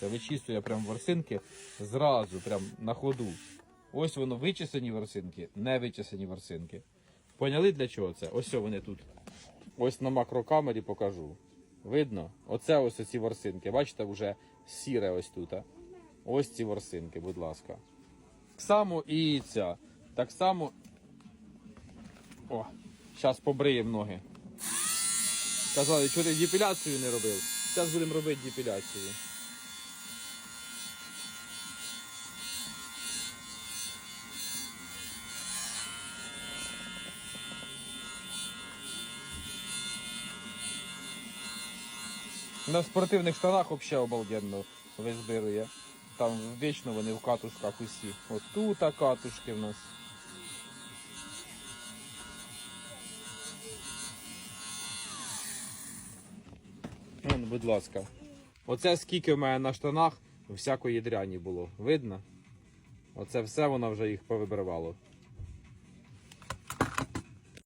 Це вичісує прям ворсинки зразу, прям на ходу. Ось воно вичесані ворсинки, не вичесані ворсинки. Поняли для чого це? Ось вони тут. Ось на макрокамері покажу. Видно? Оце ось ці ворсинки. Бачите, вже сіре ось тут. Ось ці ворсинки, будь ласка. Так само і ця. Так само. О, зараз побриємо ноги. Казали, що ти депіляцію не робив. Зараз будемо робити депіляцію. На спортивних штанах взагалі обалденно визбирує. Там вічно вони в катушках усі. От тут катушки в нас. Вон, будь ласка. Оце скільки в мене на штанах всякої дряні було. Видно? Оце все воно вже їх повибривало.